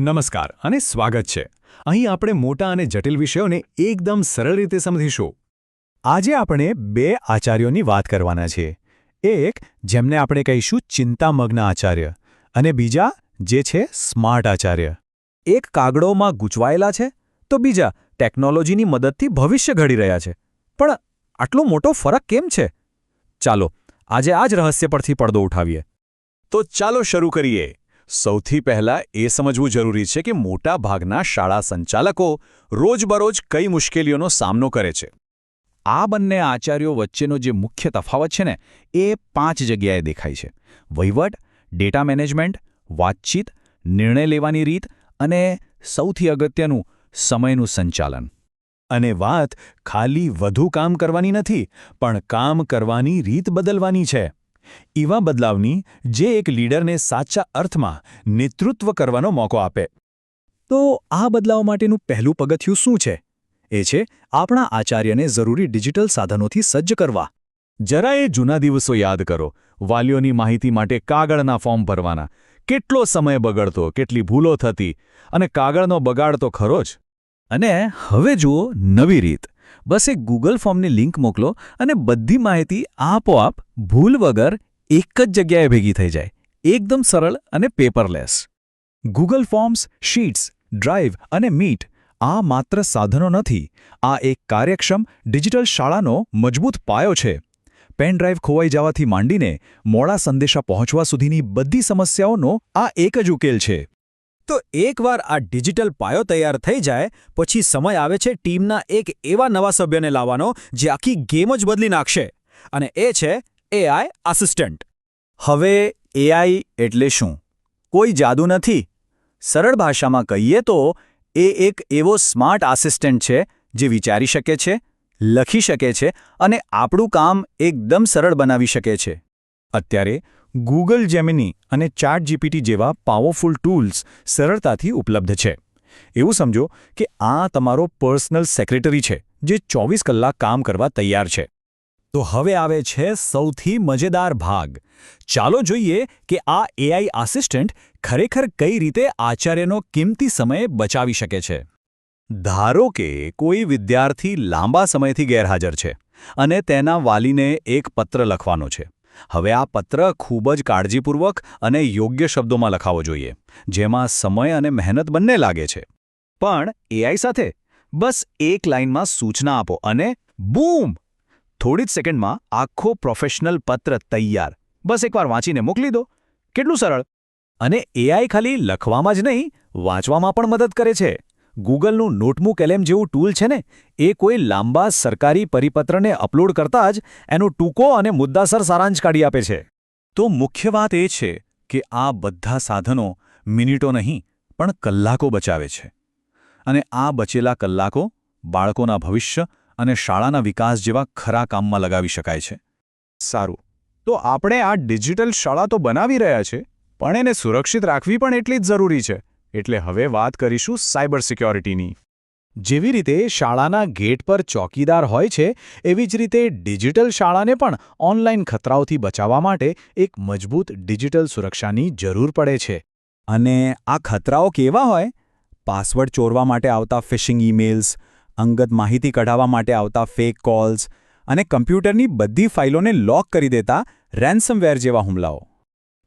નમસ્કાર અને સ્વાગત છે. અહીં આપણે મોટા અને જટિલ વિષયોને એકદમ સરળ રીતે સમજીશું. આજે આપણે બે આચાર્યોની વાત કરવાના છીએ. એક, જેમને આપણે કહીશું ચિંતામગ્ન આચાર્ય અને બીજા, જે છે સ્માર્ટ આચાર્ય. એક કાગડોમાં ગૂંચવાયેલા છે, તો બીજા, ટેકનોલોજીની મદદથી ભવિષ્ય ઘડી રહ્યા છે. પણ આટલો મોટો ફરક કેમ છે? ચાલો, આજે આ જ રહસ્ય પરથી પડદો ઉઠાવીએ. તો ચાલો શરૂ કરીએ. સૌથી પહેલા એ સમજવું જરૂરી છે કે મોટા ભાગના શાળા સંચાલકો રોજબરોજ કઈ મુશ્કેલીઓનો સામનો કરે છે. આ બંને આચાર્યો વચ્ચેનો જે મુખ્ય તફાવત છે ને, એ પાંચ જગ્યાએ દેખાય છે. વહીવટ, ડેટા મેનેજમેન્ટ, વાતચીત, નિર્ણય લેવાની રીત અને સૌથી અગત્યનું, સમયનું સંચાલન. અને વાત ખાલી વધુ કામ કરવાની નથી, પણ કામ કરવાની રીત બદલવાની છે. એવા બદલાવની જે એક લીડરને સાચા અર્થમાં નેતૃત્વ કરવાનો મોકો આપે. તો આ બદલાવ માટેનું પહેલું પગથિયું શું છે? એ છે, આપણા આચાર્યને જરૂરી ડિજિટલ સાધનોથી સજ્જ કરવા. જરા એ જૂના દિવસો યાદ કરો. વાલીઓની માહિતી માટે કાગળના ફોર્મ ભરવાના. કેટલો સમય બગડતો, કેટલી ભૂલો થતી અને કાગળનો બગાડ તો ખરો જ. અને હવે જુઓ નવી રીત. બસ એક ગૂગલ ફોર્મની લિંક મોકલો અને બધી માહિતી આપોઆપ ભૂલ વગર એક જ જગ્યાએ ભેગી થઈ જાય. એકદમ સરળ અને paperless Google forms sheets drive અને મીટ આ માત્ર સાધનો નથી, આ એક કાર્યક્ષમ ડિજિટલ શાળાનો મજબૂત પાયો છે. પેન ડ્રાઈવ ખોવાઈ જવાથી માંડીને મોડા સંદેશા પહોંચવા સુધીની બધી સમસ્યાઓનો આ એક જ ઉકેલ છે. તો એકવાર આ ડિજિટલ પાયો તૈયાર થઈ જાય, પછી સમય આવે છે ટીમના એક એવા નવા સભ્યને લાવવાનો જે આખી ગેમ જ બદલી નાખશે. અને એ છે એઆઈ આસિસ્ટન્ટ હવે એઆઈ એટલે શું? કોઈ જાદુ નથી. સરળ ભાષામાં કહીએ તો, એ એક એવો સ્માર્ટ આસિસ્ટન્ટ છે જે વિચારી શકે છે, લખી શકે છે અને આપણું કામ એકદમ સરળ બનાવી શકે છે. અત્યારે ગૂગલ જેમિની અને ચાટ જીપીટી જેવા પાવરફુલ ટૂલ્સ સરળતાથી ઉપલબ્ધ છે. એવું સમજો કે આ તમારો પર્સનલ સેક્રેટરી છે, જે ચોવીસ કલાક કામ કરવા તૈયાર છે. તો હવે આવે છે સૌથી મજેદાર ભાગ. ચાલો જોઈએ કે આ એઆઈ આસિસ્ટન્ટ ખરેખર કઈ રીતે આચાર્યનો કિંમતી સમય બચાવી શકે છે. ધારો કે કોઈ વિદ્યાર્થી લાંબા સમયથી ગેરહાજર છે અને તેના વાલીને એક પત્ર લખવાનો છે. હવે આ પત્ર ખૂબ જ કાળજીપૂર્વક અને યોગ્ય શબ્દોમાં લખાવો જોઈએ, જેમાં સમય અને મહેનત બંને લાગે છે. પણ એઆઈ સાથે બસ એક લાઇનમાં સૂચના આપો અને બૂમ! થોડી જ સેકન્ડમાં આખો પ્રોફેશનલ પત્ર તૈયાર. બસ એકવાર વાંચીને મોકલી દો. કેટલું સરળ. અને એઆઈ ખાલી લખવામાં જ નહીં, વાંચવામાં પણ મદદ કરે છે. ગૂગલનું નોટબુક એલએમ જેવું ટૂલ છે ને, એ કોઈ લાંબા સરકારી પરિપત્રને અપલોડ કરતા જ એનો ટૂંકો અને મુદ્દાસર સારાંશ કાઢી આપે છે. તો મુખ્ય વાત એ છે કે આ બધા સાધનો મિનિટો નહીં, પણ કલાકો બચાવે છે. અને આ બચેલા કલાકો બાળકોના ભવિષ્ય અને શાળાના વિકાસ જેવા ખરા કામમાં લગાવી શકાય છે. સારું. તો આપણે આ ડિજિટલ શાળા તો બનાવી રહ્યા છે, પણ એને સુરક્ષિત રાખવી પણ એટલી જ જરૂરી છે. એટલે હવે વાત કરીશું સાયબર સિક્યોરિટીની. જેવી રીતે શાળાના ગેટ પર ચોકીદાર હોય છે, એવી જ રીતે ડિજિટલ શાળાને પણ ઓનલાઈન ખતરાઓથી બચાવવા માટે એક મજબૂત ડિજિટલ સુરક્ષાની જરૂર પડે છે. અને આ ખતરાઓ કેવા હોય? પાસવર્ડ ચોરવા માટે આવતા ફિશિંગ ઈમેલ્સ, અંગત માહિતી કઢાવવા માટે આવતા ફેક કોલ્સ અને કમ્પ્યુટરની બધી ફાઇલોને લોક કરી દેતા રેન્સમવેર જેવા હુમલાઓ.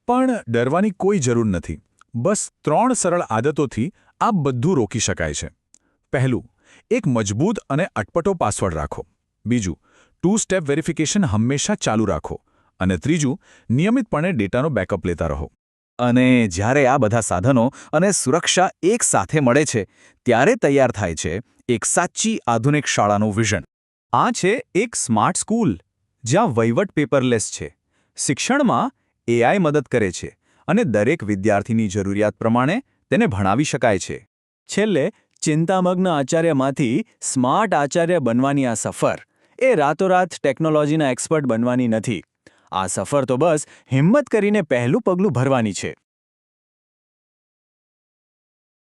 પણ ડરવાની કોઈ જરૂર નથી. બસ ત્રણ સરળ આદતોથી આ બધું રોકી શકાય છે. પહેલું, એક મજબૂત અને અટપટો પાસવર્ડ રાખો. બીજું ટુ સ્ટેપ વેરિફિકેશન હંમેશા ચાલુ રાખો. અને ત્રીજું, નિયમિતપણે ડેટાનો બેકઅપ લેતા રહો. અને જ્યારે આ બધા સાધનો અને સુરક્ષા એક સાથે મળે છે, ત્યારે તૈયાર થાય છે એક સાચી આધુનિક શાળાનું વિઝન. આ છે એક સ્માર્ટ સ્કૂલ, જ્યાં વહીવટ પેપરલેસ છે. શિક્ષણમાં એઆઈ મદદ કરે છે. અને દરેક વિદ્યાર્થીની જરૂરિયાત પ્રમાણે તેને ભણાવી શકાય છે. છેલ્લે, ચિંતામગ્ન આચાર્યમાંથી સ્માર્ટ આચાર્ય બનવાની આ સફર એ રાતોરાત ટેકનોલોજીના એક્સપર્ટ બનવાની નથી. આ સફર તો બસ હિંમત કરીને પહેલું પગલું ભરવાની છે.